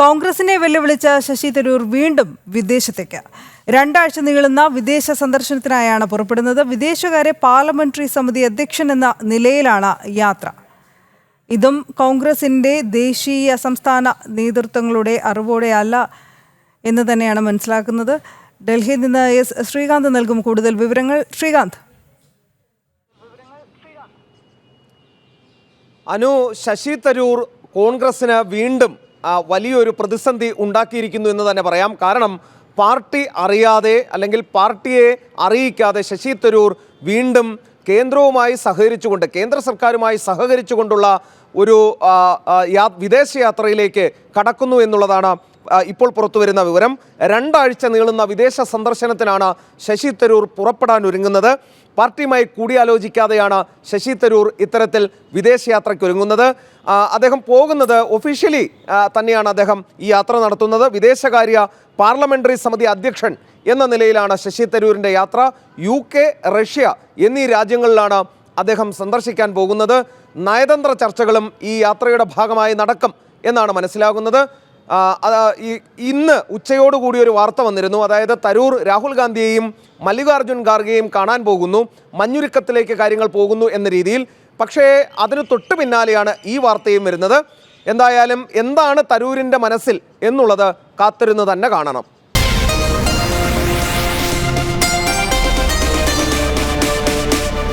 കോൺഗ്രസിനെ വെല്ലുവിളിച്ച ശശി തരൂർ വീണ്ടും വിദേശത്തേക്ക്. രണ്ടാഴ്ച നീളുന്ന വിദേശ സന്ദർശനത്തിനായാണ് പുറപ്പെടുന്നത്. വിദേശകാര്യ പാർലമെന്ററി സമിതി അധ്യക്ഷൻ എന്ന നിലയിലാണ് യാത്ര. ഇതും കോൺഗ്രസിന്റെ ദേശീയ സംസ്ഥാന നേതൃത്വങ്ങളുടെ അറിവോടെ അല്ല എന്ന് തന്നെയാണ് മനസ്സിലാക്കുന്നത്. ഡൽഹിയിൽ നിന്ന് എസ് ശ്രീകാന്ത് നൽകും കൂടുതൽ വിവരങ്ങൾ. ശ്രീകാന്ത്. അനു ശശി തരൂർ കോൺഗ്രസിന് വീണ്ടും വലിയൊരു പ്രതിസന്ധി ഉണ്ടാക്കിയിരിക്കുന്നു എന്ന് തന്നെ പറയാം. കാരണം പാർട്ടി അറിയാതെ അല്ലെങ്കിൽ പാർട്ടിയെ അറിയിക്കാതെ ശശി തരൂർ വീണ്ടും കേന്ദ്രവുമായി സഹകരിച്ചുകൊണ്ട് കേന്ദ്ര സർക്കാരുമായി സഹകരിച്ചുകൊണ്ടുള്ള ഒരു വിദേശയാത്രയിലേക്ക് കടക്കുന്നു എന്നുള്ളതാണ് ഇപ്പോൾ പുറത്തു വരുന്ന വിവരം. രണ്ടാഴ്ച നീളുന്ന വിദേശ സന്ദർശനത്തിനാണ് ശശി തരൂർ പുറപ്പെടാൻ ഒരുങ്ങുന്നത്. പാർട്ടിയുമായി കൂടിയാലോചിക്കാതെയാണ് ശശി തരൂർ ഇത്തരത്തിൽ വിദേശയാത്രയ്ക്ക് ഒരുങ്ങുന്നത്. അദ്ദേഹം പോകുന്നത് ഒഫീഷ്യലി തന്നെയാണ് അദ്ദേഹം ഈ യാത്ര നടത്തുന്നത്. വിദേശകാര്യ പാർലമെന്ററി സമിതി അധ്യക്ഷൻ എന്ന നിലയിലാണ് ശശി തരൂരിന്റെ യാത്ര. യു കെ റഷ്യ എന്നീ രാജ്യങ്ങളിലാണ് അദ്ദേഹം സന്ദർശിക്കാൻ പോകുന്നത്. നയതന്ത്ര ചർച്ചകളും ഈ യാത്രയുടെ ഭാഗമായി നടക്കും എന്നാണ് മനസ്സിലാകുന്നത്. ഇന്ന് ഉച്ചയോടുകൂടി ഒരു വാർത്ത വന്നിരുന്നു. അതായത് തരൂർ രാഹുൽ ഗാന്ധിയെയും മല്ലികാർജുൻ ഖാർഗെയും കാണാൻ പോകുന്നു. മഞ്ഞുരുക്കത്തിലേക്ക് കാര്യങ്ങൾ പോകുന്നു എന്ന രീതിയിൽ. പക്ഷേ അതിന് തൊട്ട് പിന്നാലെയാണ് ഈ വാർത്തയും വരുന്നത്. എന്തായാലും എന്താണ് തരൂരിന്റെ മനസ്സിൽ എന്നുള്ളത് കാത്തിരുന്ന് തന്നെ കാണണം.